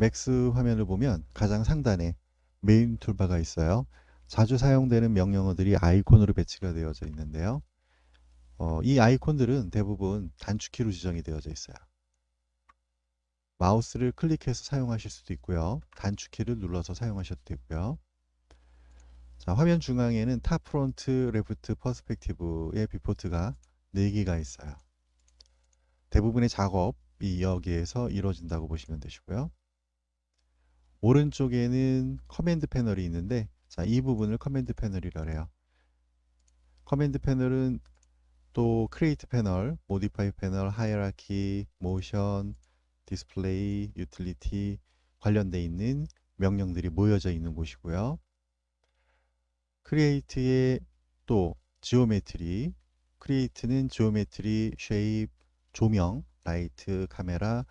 맥스 화면을 보면 가장 상단에 메인 툴바가 있어요. 자주 사용되는 명령어들이 아이콘으로 배치가 되어져 있는데요. 어, 이 아이콘들은 대부분 단축키로 지정이 되어져 있어요. 마우스를 클릭해서 사용하실 수도 있고요. 단축키를 눌러서 사용하셔도 되고요. 자, 화면 중앙에는 탑 프론트 레프트 퍼스펙티브의 뷰포트가 4개가 있어요. 대부분의 작업이 여기에서 이루어진다고 보시면 되시고요. 오른쪽에는 커맨드 패널이 있는데 자, 이 부분을 커맨드 패널이라 해요. 커맨드 패널은 또 크리에이트 패널, 모디파이 패널, 하이라키, 모션, 디스플레이, 유틸리티 관련돼 있는 명령들이 모여져 있는 곳이고요. 크리에이트의 또 지오메트리, 크리에이트는 지오메트리, 쉐입, 조명, 라이트, 카메라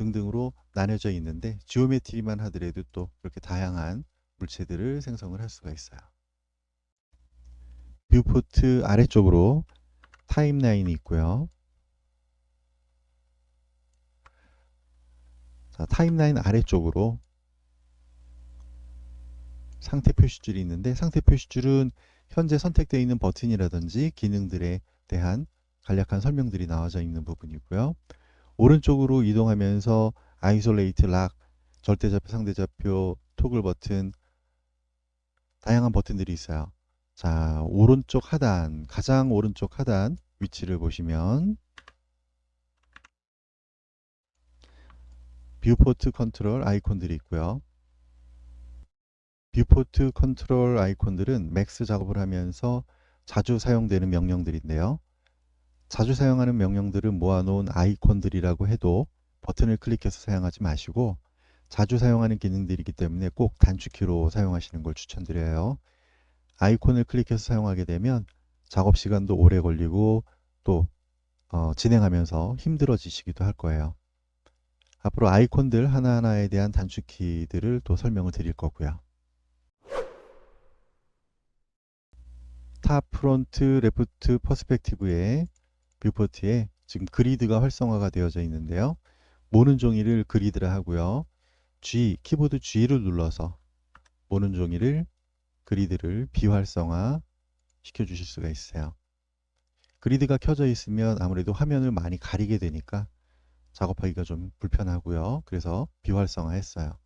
등등으로 나뉘어져 있는데 지오메트리만 하더라도 또 이렇게 다양한 물체들을 생성을 할 수가 있어요. 뷰포트 아래쪽으로 타임라인이 있고요. 자, 타임라인 아래쪽으로 상태 표시줄이 있는데 상태 표시줄은 현재 선택되어 있는 버튼이라든지 기능들에 대한 간략한 설명들이 나와져 있는 부분이고요. 오른쪽으로 이동하면서 아이솔레이트 락, 절대좌표, 상대좌표, 토글 버튼 다양한 버튼들이 있어요. 자, 오른쪽 하단, 가장 오른쪽 하단 위치를 보시면 뷰포트 컨트롤 아이콘들이 있고요. 뷰포트 컨트롤 아이콘들은 맥스 작업을 하면서 자주 사용되는 명령들인데요. 자주 사용하는 명령들은 모아놓은 아이콘들이라고 해도 버튼을 클릭해서 사용하지 마시고 자주 사용하는 기능들이기 때문에 꼭 단축키로 사용하시는 걸 추천드려요. 아이콘을 클릭해서 사용하게 되면 작업 시간도 오래 걸리고 또 어, 진행하면서 힘들어지시기도 할 거예요. 앞으로 아이콘들 하나하나에 대한 단축키들을 또 설명을 드릴 거고요. 탑, 프론트, 레프트, 퍼스펙티브의 뷰포트에 지금 그리드가 활성화가 되어져 있는데요. 모는 종이를 그리드라 하고요. G, 키보드 G를 눌러서 모는 종이를 그리드를 비활성화 시켜 주실 수가 있어요. 그리드가 켜져 있으면 아무래도 화면을 많이 가리게 되니까 작업하기가 좀 불편하고요. 그래서 비활성화 했어요.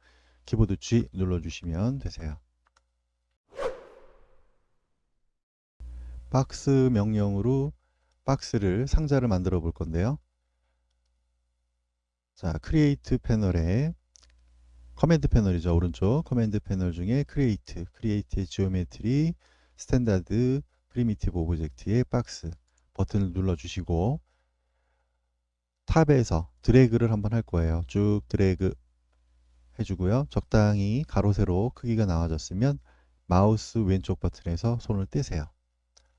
키보드 G 눌러주시면 되세요. 박스 명령으로 박스를 상자를 만들어 볼 건데요. 자, 크리에이트 패널에 커맨드 패널이죠. 오른쪽 커맨드 패널 중에 크리에이트, 크리에이트의 지오메트리, 스탠다드, 프리미티브 오브젝트의 박스 버튼을 눌러 주시고 탑에서 드래그를 한번 할 거예요. 쭉 드래그 해주고요. 적당히 가로 세로 크기가 나와졌으면 마우스 왼쪽 버튼에서 손을 떼세요.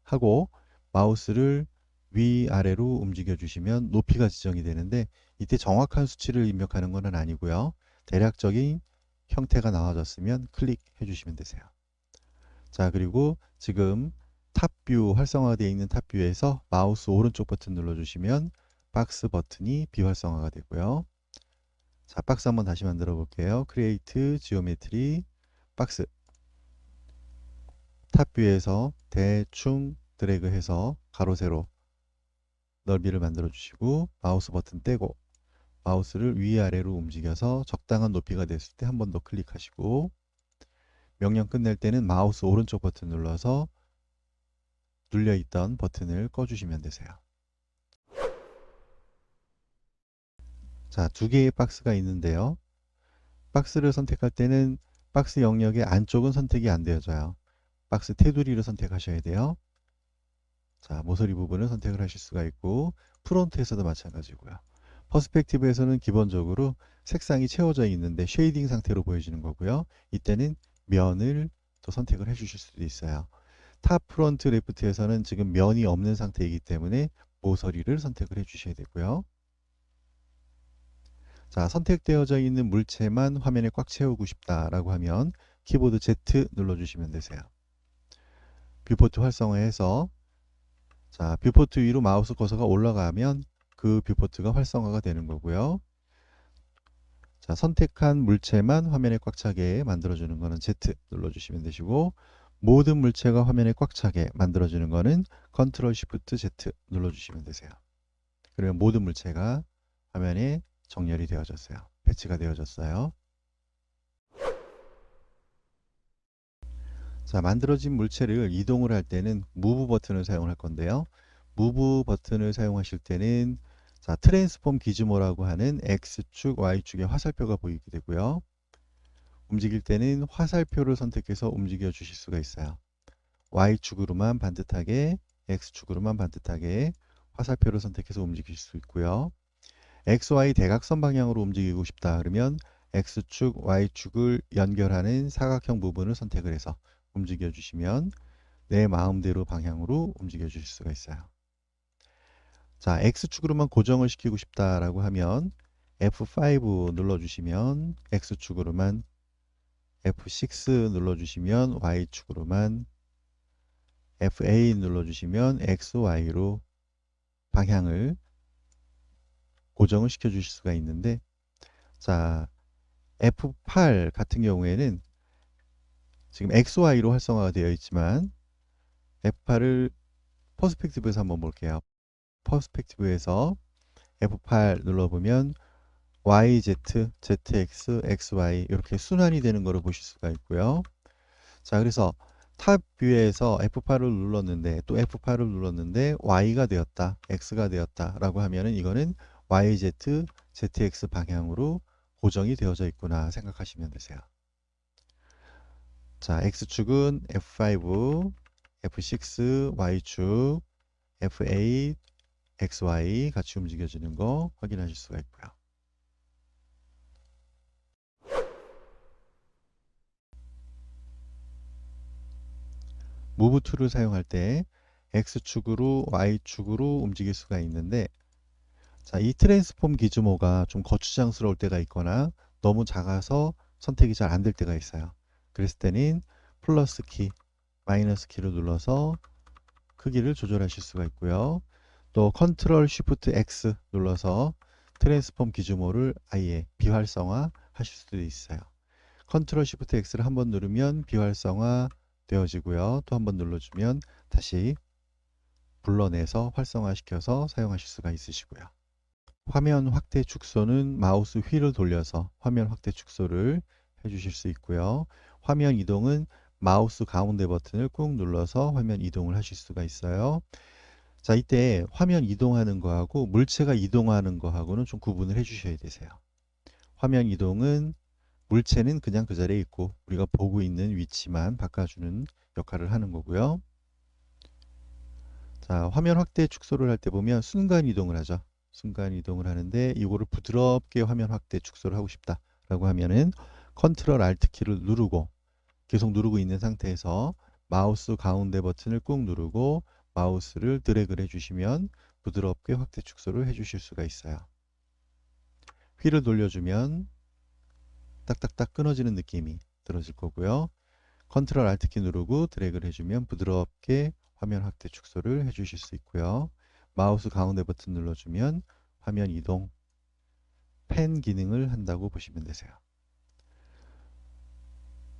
하고 마우스를 위아래로 움직여 주시면 높이가 지정이 되는데 이때 정확한 수치를 입력하는 것은 아니고요. 대략적인 형태가 나와졌으면 클릭해 주시면 되세요. 자 그리고 지금 탑뷰 활성화되어 있는 탑뷰에서 마우스 오른쪽 버튼 눌러주시면 박스 버튼이 비활성화가 되고요. 자 박스 한번 다시 만들어 볼게요. 크리에이트 지오메트리 박스 탑뷰에서 대충 드래그해서 가로 세로 넓이를 만들어 주시고 마우스 버튼 떼고 마우스를 위아래로 움직여서 적당한 높이가 됐을 때 한 번 더 클릭하시고 명령 끝낼 때는 마우스 오른쪽 버튼 눌러서 눌려있던 버튼을 꺼주시면 되세요. 자, 두 개의 박스가 있는데요. 박스를 선택할 때는 박스 영역의 안쪽은 선택이 안 되어져요. 박스 테두리를 선택하셔야 돼요. 자, 모서리 부분을 선택을 하실 수가 있고 프론트에서도 마찬가지고요. 퍼스펙티브에서는 기본적으로 색상이 채워져 있는데 쉐이딩 상태로 보여지는 거고요. 이때는 면을 또 선택을 해 주실 수도 있어요. 탑 프론트 레프트에서는 지금 면이 없는 상태이기 때문에 모서리를 선택을 해 주셔야 되고요. 자, 선택되어져 있는 물체만 화면에 꽉 채우고 싶다라고 하면 키보드 Z 눌러주시면 되세요. 뷰포트 활성화해서 자, 뷰포트 위로 마우스 커서가 올라가면 그 뷰포트가 활성화가 되는 거고요. 자, 선택한 물체만 화면에 꽉 차게 만들어주는 거는 Z 눌러주시면 되시고 모든 물체가 화면에 꽉 차게 만들어주는 거는 컨트롤 쉬프트 Z 눌러주시면 되세요. 그러면 모든 물체가 화면에 정렬이 되어졌어요. 배치가 되어졌어요. 자, 만들어진 물체를 이동을 할 때는 무브 버튼을 사용할 건데요. 무브 버튼을 사용하실 때는 자, 트랜스폼 기즈모라고 하는 X축, Y축의 화살표가 보이게 되고요. 움직일 때는 화살표를 선택해서 움직여 주실 수가 있어요. Y축으로만 반듯하게, X축으로만 반듯하게 화살표를 선택해서 움직일 수 있고요. XY 대각선 방향으로 움직이고 싶다 그러면 X축, Y축을 연결하는 사각형 부분을 선택을 해서 움직여 주시면 내 마음대로 방향으로 움직여 주실 수가 있어요. 자, X축으로만 고정을 시키고 싶다라고 하면 F5 눌러주시면 X축으로만 F6 눌러주시면 Y축으로만 F8 눌러주시면 XY로 방향을 고정을 시켜 주실 수가 있는데 자 F8 같은 경우에는 지금 XY로 활성화가 되어 있지만 F8을 퍼스펙티브에서 한번 볼게요. 퍼스펙티브에서 F8 눌러보면 YZ, ZX, XY 이렇게 순환이 되는 것을 보실 수가 있고요. 자, 그래서 탑 뷰에서 F8을 눌렀는데 또 F8을 눌렀는데 Y가 되었다, X가 되었다 라고 하면은 이거는 YZ, ZX 방향으로 고정이 되어져 있구나 생각하시면 되세요. 자, X축은 F5, F6, Y축, F8, XY 같이 움직여지는 거 확인하실 수가 있고요. 무브 툴을 사용할 때 X축으로 Y축으로 움직일 수가 있는데 자, 이 트랜스폼 기즈모가 좀 거추장스러울 때가 있거나 너무 작아서 선택이 잘 안 될 때가 있어요. 그랬을 때는 플러스 키, 마이너스 키를 눌러서 크기를 조절하실 수가 있고요. 또 컨트롤 쉬프트 X 눌러서 트랜스폼 기즈모를 아예 비활성화 하실 수도 있어요. 컨트롤 쉬프트 X를 한번 누르면 비활성화 되어지고요. 또 한번 눌러주면 다시 불러내서 활성화시켜서 사용하실 수가 있으시고요. 화면 확대 축소는 마우스 휠을 돌려서 화면 확대 축소를 해주실 수 있고요. 화면 이동은 마우스 가운데 버튼을 꾹 눌러서 화면 이동을 하실 수가 있어요. 자, 이때 화면 이동하는 거하고 물체가 이동하는 거하고는 좀 구분을 해 주셔야 되세요. 화면 이동은 물체는 그냥 그 자리에 있고 우리가 보고 있는 위치만 바꿔주는 역할을 하는 거고요. 자, 화면 확대 축소를 할 때 보면 순간 이동을 하죠. 순간 이동을 하는데 이거를 부드럽게 화면 확대 축소를 하고 싶다 라고 하면은 컨트롤 알트 키를 누르고 계속 누르고 있는 상태에서 마우스 가운데 버튼을 꾹 누르고 마우스를 드래그를 해주시면 부드럽게 확대 축소를 해주실 수가 있어요. 휠을 돌려주면 딱딱딱 끊어지는 느낌이 들어질 거고요. 컨트롤 알트 키 누르고 드래그를 해주면 부드럽게 화면 확대 축소를 해주실 수 있고요. 마우스 가운데 버튼 눌러주면 화면 이동, 펜 기능을 한다고 보시면 되세요.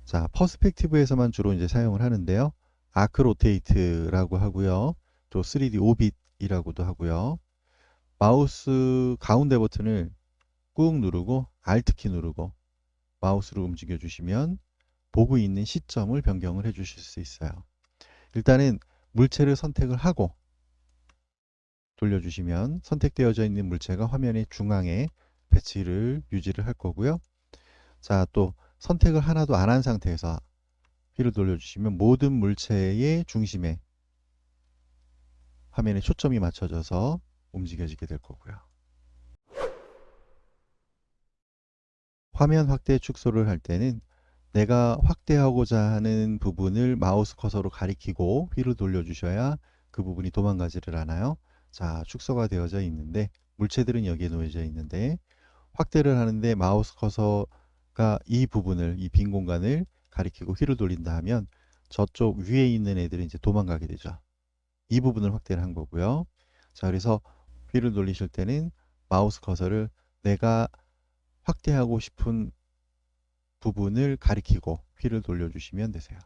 자, 퍼스펙티브에서만 주로 이제 사용을 하는데요. 아크 로테이트라고 하고요. 또 3D 오빗이라고도 하고요. 마우스 가운데 버튼을 꾹 누르고 Alt 키 누르고 마우스로 움직여 주시면 보고 있는 시점을 변경을 해 주실 수 있어요. 일단은 물체를 선택을 하고 돌려주시면 선택되어져 있는 물체가 화면의 중앙에 배치를 유지를 할 거고요. 자, 또 선택을 하나도 안 한 상태에서 휠을 돌려주시면 모든 물체의 중심에 화면에 초점이 맞춰져서 움직여지게 될 거고요. 화면 확대 축소를 할 때는 내가 확대하고자 하는 부분을 마우스 커서로 가리키고 휠을 돌려주셔야 그 부분이 도망가지를 않아요. 자, 축소가 되어져 있는데 물체들은 여기에 놓여져 있는데 확대를 하는데 마우스 커서 가이 부분을 이 빈 공간을 가리키고 휠을 돌린다 하면 저쪽 위에 있는 애들은 이제 도망가게 되죠. 이 부분을 확대를 한 거고요. 자, 그래서 휠을 돌리실 때는 마우스 커서를 내가 확대하고 싶은 부분을 가리키고 휠을 돌려주시면 되세요.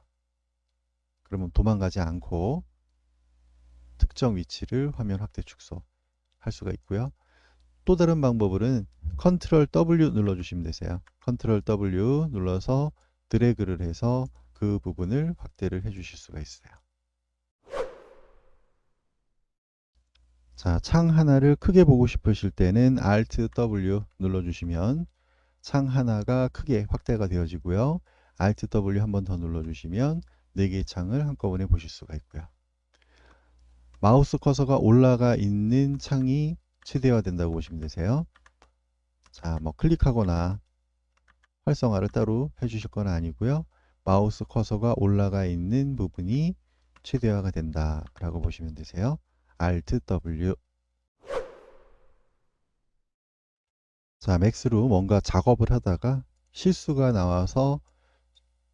그러면 도망가지 않고 특정 위치를 화면 확대 축소 할 수가 있고요. 또 다른 방법은 컨트롤 W 눌러주시면 되세요. 컨트롤 W 눌러서 드래그를 해서 그 부분을 확대를 해 주실 수가 있어요. 자, 창 하나를 크게 보고 싶으실 때는 Alt W 눌러주시면 창 하나가 크게 확대가 되어지고요. Alt W 한 번 더 눌러주시면 4개의 창을 한꺼번에 보실 수가 있고요. 마우스 커서가 올라가 있는 창이 최대화된다고 보시면 되세요. 자, 뭐 클릭하거나 활성화를 따로 해주실 건 아니고요. 마우스 커서가 올라가 있는 부분이 최대화가 된다라고 보시면 되세요. Alt W 자, 맥스로 뭔가 작업을 하다가 실수가 나와서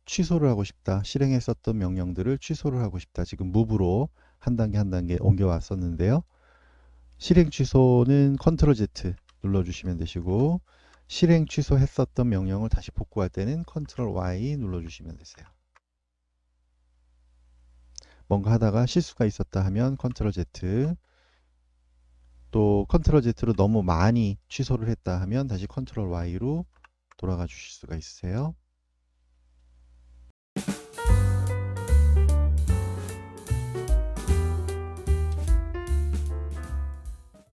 취소를 하고 싶다. 실행했었던 명령들을 취소를 하고 싶다. 지금 무브로 한 단계 한 단계 옮겨왔었는데요. 실행 취소는 컨트롤 Z 눌러주시면 되시고 실행 취소했었던 명령을 다시 복구할 때는 컨트롤 Y 눌러주시면 되세요. 뭔가 하다가 실수가 있었다 하면 컨트롤 Z 또 컨트롤 Z로 너무 많이 취소를 했다 하면 다시 컨트롤 Y로 돌아가 주실 수가 있으세요.